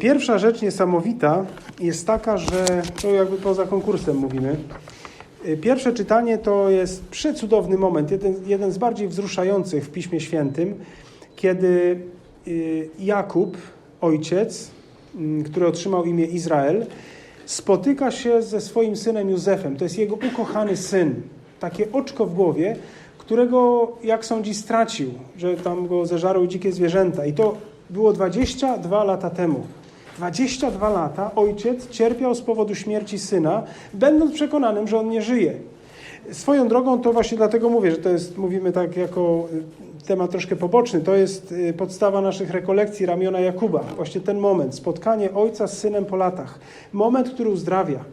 Pierwsza rzecz niesamowita jest taka, że to jakby poza konkursem mówimy. Y, Pierwsze czytanie to jest przecudowny moment, jeden, jeden z bardziej wzruszających w Piśmie Świętym, kiedy y, Jakub, ojciec, mm, który otrzymał imię Izrael, spotyka się ze swoim synem Józefem. To jest jego ukochany syn, takie oczko w głowie, którego, jak sądzi, stracił, że tam go zeżarły dzikie zwierzęta. I to było 22 lata temu. 22 lata ojciec cierpiał z powodu śmierci syna, będąc przekonanym, że on nie żyje. Swoją drogą to właśnie dlatego mówię, że to jest, mówimy tak jako y, temat troszkę poboczny, to jest y, podstawa naszych rekolekcji ramiona Jakuba. Właśnie ten moment, spotkanie ojca z synem po latach. Moment, który uzdrawia.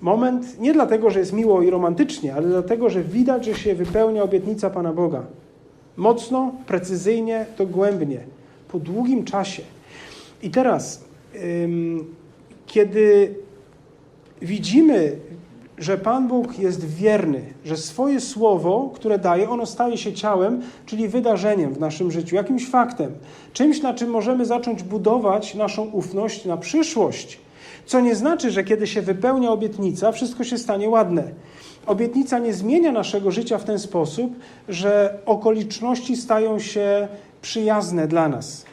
Moment nie dlatego, że jest miło i romantycznie, ale dlatego, że widać, że się wypełnia obietnica Pana Boga. Mocno, precyzyjnie, dogłębnie, po długim czasie. I teraz, kiedy widzimy, że Pan Bóg jest wierny, że swoje słowo, które daje, ono staje się ciałem, czyli wydarzeniem w naszym życiu, jakimś faktem, czymś, na czym możemy zacząć budować naszą ufność na przyszłość. Co nie znaczy, że kiedy się wypełnia obietnica, wszystko się stanie ładne. Obietnica nie zmienia naszego życia w ten sposób, że okoliczności stają się przyjazne dla nas,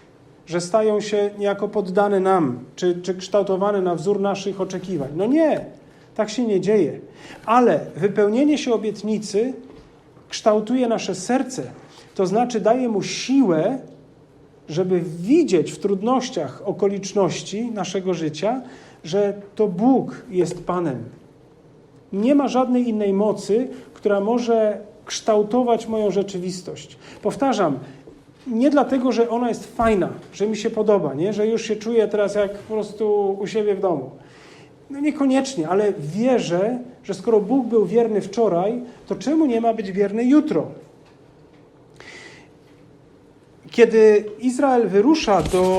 że stają się niejako poddane nam, czy, czy kształtowane na wzór naszych oczekiwań. No nie, tak się nie dzieje. Ale wypełnienie się obietnicy kształtuje nasze serce, to znaczy daje mu siłę, żeby widzieć w trudnościach okoliczności naszego życia, że to Bóg jest Panem. Nie ma żadnej innej mocy, która może kształtować moją rzeczywistość. Powtarzam, nie dlatego, że ona jest fajna, że mi się podoba, nie? że już się czuję teraz jak po prostu u siebie w domu. No niekoniecznie, ale wierzę, że skoro Bóg był wierny wczoraj, to czemu nie ma być wierny jutro? Kiedy Izrael wyrusza do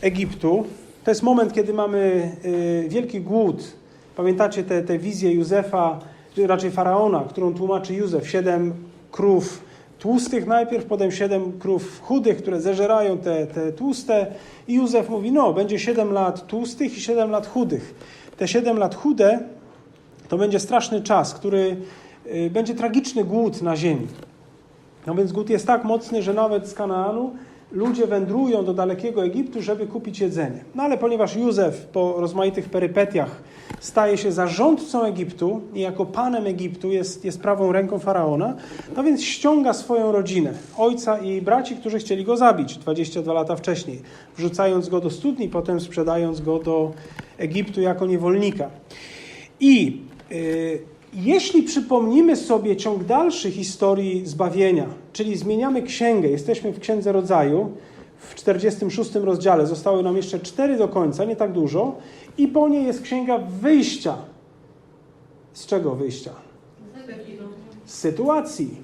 Egiptu, to jest moment, kiedy mamy y, wielki głód. Pamiętacie te, te wizje Józefa, raczej faraona, którą tłumaczy Józef? Siedem krów tłustych najpierw, potem siedem krów chudych, które zeżerają te, te tłuste. I Józef mówi: No, będzie siedem lat tłustych i siedem lat chudych. Te siedem lat chude to będzie straszny czas, który y, będzie tragiczny głód na ziemi. No więc głód jest tak mocny, że nawet z Kanaanu ludzie wędrują do dalekiego Egiptu, żeby kupić jedzenie. No ale ponieważ Józef po rozmaitych perypetiach staje się zarządcą Egiptu i jako panem Egiptu jest, jest prawą ręką faraona, no więc ściąga swoją rodzinę, ojca i braci, którzy chcieli go zabić 22 lata wcześniej, wrzucając go do studni, potem sprzedając go do Egiptu jako niewolnika. I yy, jeśli przypomnimy sobie ciąg dalszy historii zbawienia, czyli zmieniamy księgę, jesteśmy w Księdze Rodzaju, w 46 rozdziale, zostały nam jeszcze cztery do końca, nie tak dużo, i po niej jest Księga Wyjścia. Z czego wyjścia? Z sytuacji.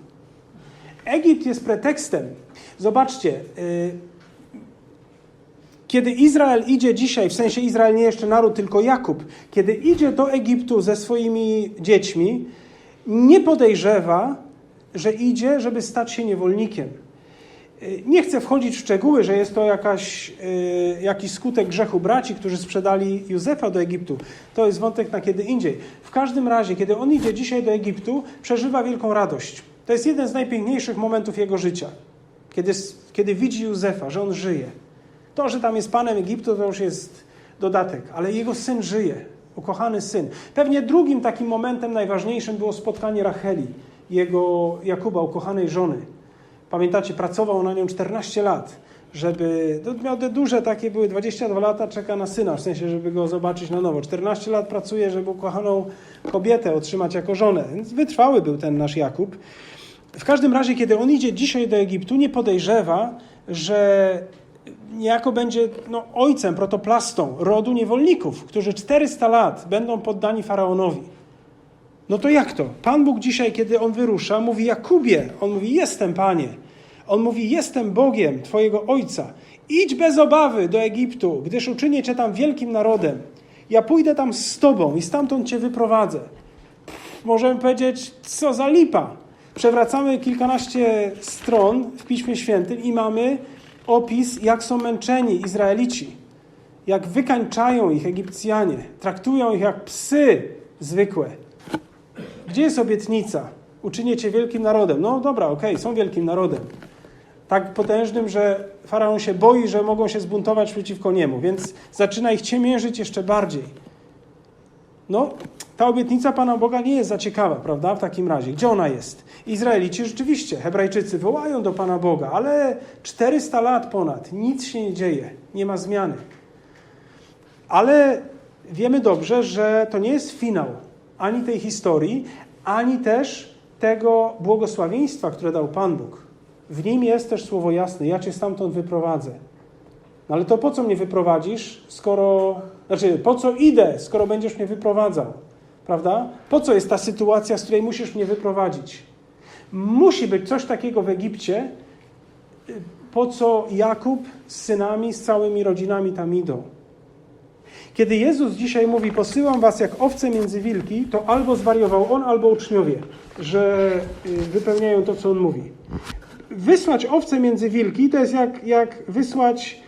Egipt jest pretekstem. Zobaczcie, yy, kiedy Izrael idzie dzisiaj, w sensie Izrael nie jeszcze naród, tylko Jakub, kiedy idzie do Egiptu ze swoimi dziećmi, nie podejrzewa, że idzie, żeby stać się niewolnikiem. Nie chcę wchodzić w szczegóły, że jest to jakaś, jakiś skutek grzechu braci, którzy sprzedali Józefa do Egiptu. To jest wątek na kiedy indziej. W każdym razie, kiedy on idzie dzisiaj do Egiptu, przeżywa wielką radość. To jest jeden z najpiękniejszych momentów jego życia. Kiedy, kiedy widzi Józefa, że on żyje. To, że tam jest panem Egiptu, to już jest dodatek, ale jego syn żyje, ukochany syn. Pewnie drugim takim momentem najważniejszym było spotkanie Racheli, jego Jakuba, ukochanej żony. Pamiętacie, pracował na nią 14 lat, żeby, miał te duże takie były, 22 lata czeka na syna, w sensie, żeby go zobaczyć na nowo. 14 lat pracuje, żeby ukochaną kobietę otrzymać jako żonę, więc wytrwały był ten nasz Jakub. W każdym razie, kiedy on idzie dzisiaj do Egiptu, nie podejrzewa, że niejako będzie no, ojcem, protoplastą rodu niewolników, którzy 400 lat będą poddani faraonowi. No to jak to? Pan Bóg dzisiaj, kiedy on wyrusza, mówi Jakubie, on mówi: Jestem Panie. On mówi: Jestem Bogiem Twojego ojca. Idź bez obawy do Egiptu, gdyż uczynię Cię tam wielkim narodem. Ja pójdę tam z Tobą i stamtąd Cię wyprowadzę. Pff, możemy powiedzieć, co za lipa. Przewracamy kilkanaście stron w Piśmie Świętym i mamy opis, jak są męczeni Izraelici. jak wykańczają ich Egipcjanie, traktują ich jak psy zwykłe. Gdzie jest obietnica? Uczynię cię wielkim narodem. No dobra, okej, są wielkim narodem. Tak potężnym, że faraon się boi, że mogą się zbuntować przeciwko niemu, więc zaczyna ich ciemiężyć jeszcze bardziej. No, ta obietnica Pana Boga nie jest za ciekawa, prawda? W takim razie. Gdzie ona jest? Izraelici rzeczywiście, Hebrajczycy wołają do Pana Boga, ale 400 lat ponad, nic się nie dzieje, nie ma zmiany. Ale wiemy dobrze, że to nie jest finał ani tej historii, ani też tego błogosławieństwa, które dał Pan Bóg. W nim jest też słowo jasne: Ja cię stamtąd wyprowadzę. No ale to po co mnie wyprowadzisz, skoro. Znaczy, po co idę, skoro będziesz mnie wyprowadzał? Prawda? Po co jest ta sytuacja, z której musisz mnie wyprowadzić? Musi być coś takiego w Egipcie, po co Jakub z synami, z całymi rodzinami tam idą. Kiedy Jezus dzisiaj mówi, posyłam was jak owce między wilki, to albo zwariował on, albo uczniowie, że y, wypełniają to, co on mówi. Wysłać owce między wilki to jest jak, jak wysłać, y,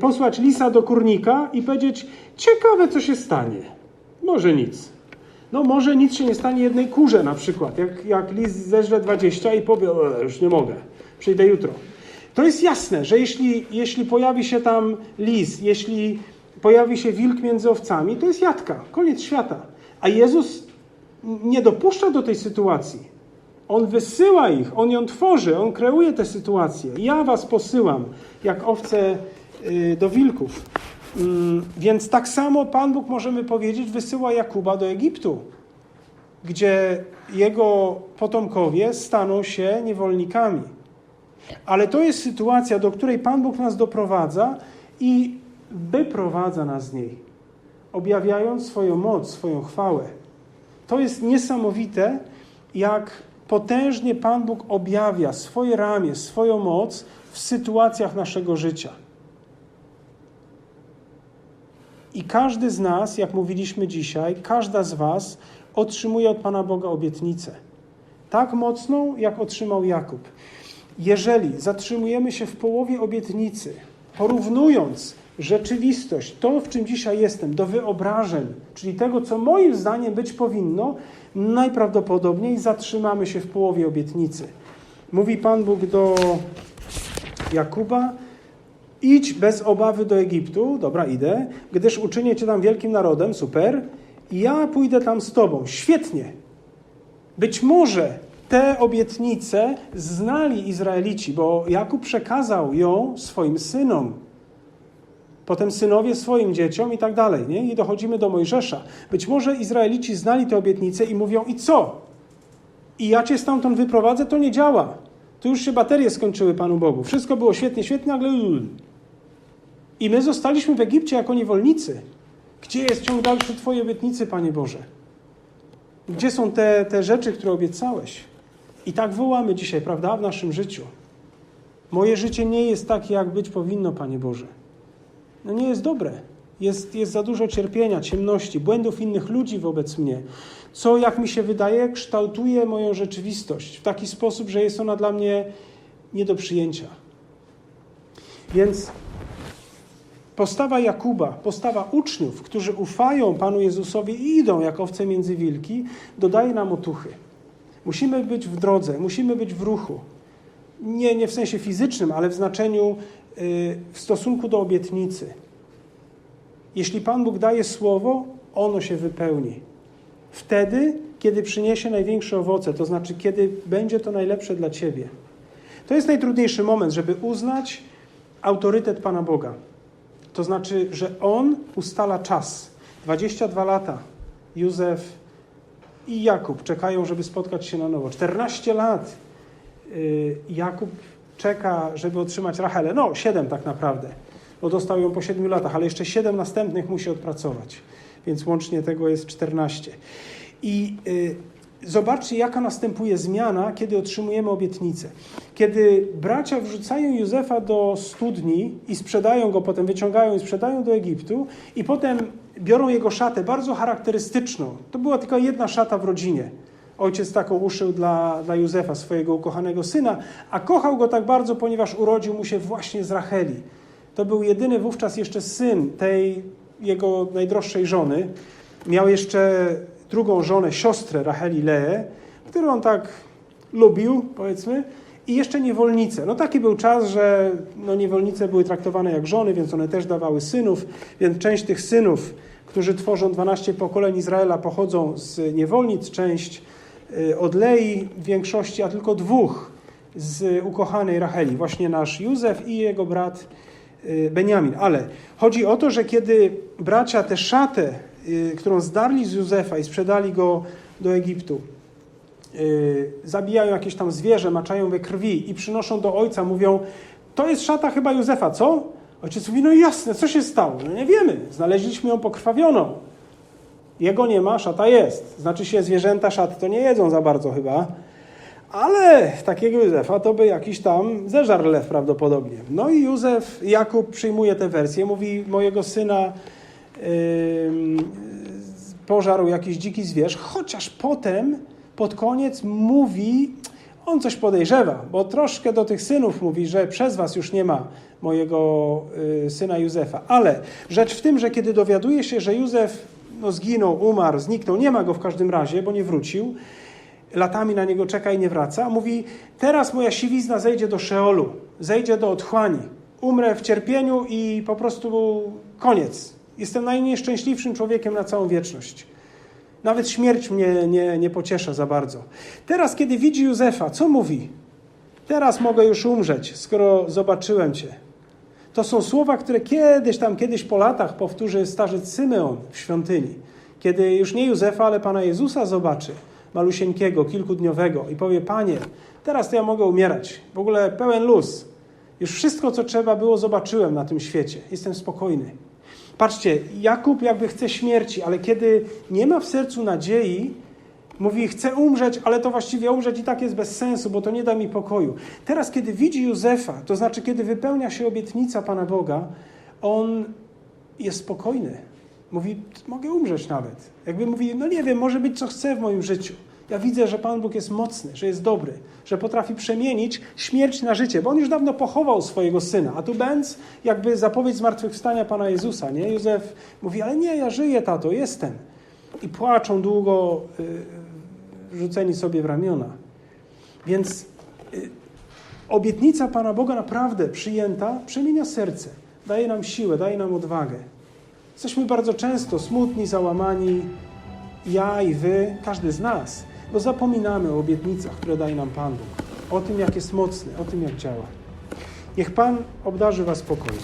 posłać lisa do kurnika i powiedzieć, ciekawe, co się stanie. Może nic. No może nic się nie stanie jednej kurze na przykład. Jak, jak lis zeżre 20 i powie, "E, już nie mogę, przyjdę jutro. To jest jasne, że jeśli, jeśli pojawi się tam lis, jeśli pojawi się wilk między owcami, to jest jadka, koniec świata. A Jezus nie dopuszcza do tej sytuacji. On wysyła ich, on ją tworzy, on kreuje tę sytuację. Ja was posyłam, jak owce y, do wilków. Mm, Więc tak samo Pan Bóg, możemy powiedzieć, wysyła Jakuba do Egiptu, gdzie jego potomkowie staną się niewolnikami. Ale to jest sytuacja, do której Pan Bóg nas doprowadza i wyprowadza nas z niej, objawiając swoją moc, swoją chwałę. To jest niesamowite, jak potężnie Pan Bóg objawia swoje ramię, swoją moc w sytuacjach naszego życia. I każdy z nas, jak mówiliśmy dzisiaj, każda z Was otrzymuje od Pana Boga obietnicę. Tak mocną, jak otrzymał Jakub. Jeżeli zatrzymujemy się w połowie obietnicy, porównując rzeczywistość, to w czym dzisiaj jestem, do wyobrażeń, czyli tego, co moim zdaniem być powinno, najprawdopodobniej zatrzymamy się w połowie obietnicy. Mówi Pan Bóg do Jakuba, idź bez obawy do Egiptu, dobra, idę, gdyż uczynię cię tam wielkim narodem, super, i ja pójdę tam z tobą, świetnie. Być może te obietnice znali Izraelici, bo Jakub przekazał ją swoim synom, potem synowie swoim dzieciom i tak dalej, nie? I dochodzimy do Mojżesza. Być może Izraelici znali te obietnice i mówią, i co? I ja cię stamtąd wyprowadzę, to nie działa. Tu już się baterie skończyły Panu Bogu. Wszystko było świetnie, świetnie, nagle... I my zostaliśmy w Egipcie jako niewolnicy. Gdzie jest ciąg dalszy Twojej obietnicy, Panie Boże? Gdzie są te, te rzeczy, które obiecałeś? I tak wołamy dzisiaj, prawda, w naszym życiu. Moje życie nie jest takie, jak być powinno, Panie Boże. No nie jest dobre. Jest, jest za dużo cierpienia, ciemności, błędów innych ludzi wobec mnie, co, jak mi się wydaje, kształtuje moją rzeczywistość w taki sposób, że jest ona dla mnie nie do przyjęcia. Więc postawa Jakuba, postawa uczniów, którzy ufają Panu Jezusowi i idą jak owce między wilki, dodaje nam otuchy. Musimy być w drodze, musimy być w ruchu. Nie, nie w sensie fizycznym, ale w znaczeniu yy, w stosunku do obietnicy. Jeśli Pan Bóg daje słowo, ono się wypełni. Wtedy, kiedy przyniesie największe owoce, to znaczy, kiedy będzie to najlepsze dla Ciebie. To jest najtrudniejszy moment, żeby uznać autorytet Pana Boga. To znaczy, że On ustala czas. 22 lata Józef i Jakub czekają, żeby spotkać się na nowo. 14 lat y, Jakub czeka, żeby otrzymać Rachelę. No, 7 tak naprawdę, bo dostał ją po 7 latach, ale jeszcze 7 następnych musi odpracować. Więc łącznie tego jest 14. I y, zobaczcie, jaka następuje zmiana, kiedy otrzymujemy obietnicę. Kiedy bracia wrzucają Józefa do studni i sprzedają go, potem wyciągają i sprzedają do Egiptu, i potem biorą jego szatę, bardzo charakterystyczną. To była tylko jedna szata w rodzinie. Ojciec taką uszył dla, dla Józefa, swojego ukochanego syna, a kochał go tak bardzo, ponieważ urodził mu się właśnie z Racheli. To był jedyny wówczas jeszcze syn tej jego najdroższej żony. Miał jeszcze drugą żonę, siostrę Racheli Leę, którą on tak lubił, powiedzmy, i jeszcze niewolnice. No taki był czas, że no, niewolnice były traktowane jak żony, więc one też dawały synów, więc część tych synów, którzy tworzą 12 pokoleń Izraela, pochodzą z niewolnic, część y, od Lei w większości, a tylko dwóch z ukochanej Racheli, właśnie nasz Józef i jego brat y, Beniamin. Ale chodzi o to, że kiedy bracia tę szatę, którą zdarli z Józefa i sprzedali go do Egiptu, y, zabijają jakieś tam zwierzę, maczają we krwi i przynoszą do ojca, mówią, to jest szata chyba Józefa, co? Ojciec mówi, no jasne, co się stało? No nie wiemy, znaleźliśmy ją pokrwawioną. Jego nie ma, szata jest. Znaczy się, zwierzęta szat to nie jedzą za bardzo chyba, ale takiego Józefa to by jakiś tam zeżar lew prawdopodobnie. No i Józef, Jakub przyjmuje tę wersję, mówi, mojego syna pożarł jakiś dziki zwierz, chociaż potem pod koniec mówi, on coś podejrzewa, bo troszkę do tych synów mówi, że przez was już nie ma mojego y, syna Józefa. Ale rzecz w tym, że kiedy dowiaduje się, że Józef no, zginął, umarł, zniknął, nie ma go w każdym razie, bo nie wrócił, latami na niego czeka i nie wraca, mówi, teraz moja siwizna zejdzie do Szeolu, zejdzie do otchłani, umrę w cierpieniu i po prostu koniec. Jestem najnieszczęśliwszym człowiekiem na całą wieczność. Nawet śmierć mnie nie, nie pociesza za bardzo. Teraz, kiedy widzi Józefa, co mówi? Teraz mogę już umrzeć, skoro zobaczyłem Cię. To są słowa, które kiedyś tam, kiedyś po latach powtórzy starzec Symeon w świątyni. Kiedy już nie Józefa, ale Pana Jezusa zobaczy, malusieńkiego, kilkudniowego i powie, Panie, teraz to ja mogę umierać. W ogóle pełen luz. Już wszystko, co trzeba było, zobaczyłem na tym świecie. Jestem spokojny. Patrzcie, Jakub jakby chce śmierci, ale kiedy nie ma w sercu nadziei, mówi: Chcę umrzeć, ale to właściwie umrzeć i tak jest bez sensu, bo to nie da mi pokoju. Teraz, kiedy widzi Józefa, to znaczy, kiedy wypełnia się obietnica Pana Boga, on jest spokojny. Mówi: Mogę umrzeć nawet. Jakby mówi: No nie wiem, może być co chcę w moim życiu. Ja widzę, że Pan Bóg jest mocny, że jest dobry, że potrafi przemienić śmierć na życie, bo on już dawno pochował swojego syna, a tu będz jakby zapowiedź zmartwychwstania Pana Jezusa, nie? Józef mówi, ale nie, ja żyję, tato, jestem. I płaczą długo, y, rzuceni sobie w ramiona. Więc y, obietnica Pana Boga naprawdę przyjęta przemienia serce, daje nam siłę, daje nam odwagę. Jesteśmy bardzo często smutni, załamani, ja i wy, każdy z nas, bo zapominamy o obietnicach, które daje nam Pan Bóg, o tym, jak jest mocny, o tym, jak działa. Niech Pan obdarzy Was spokojem.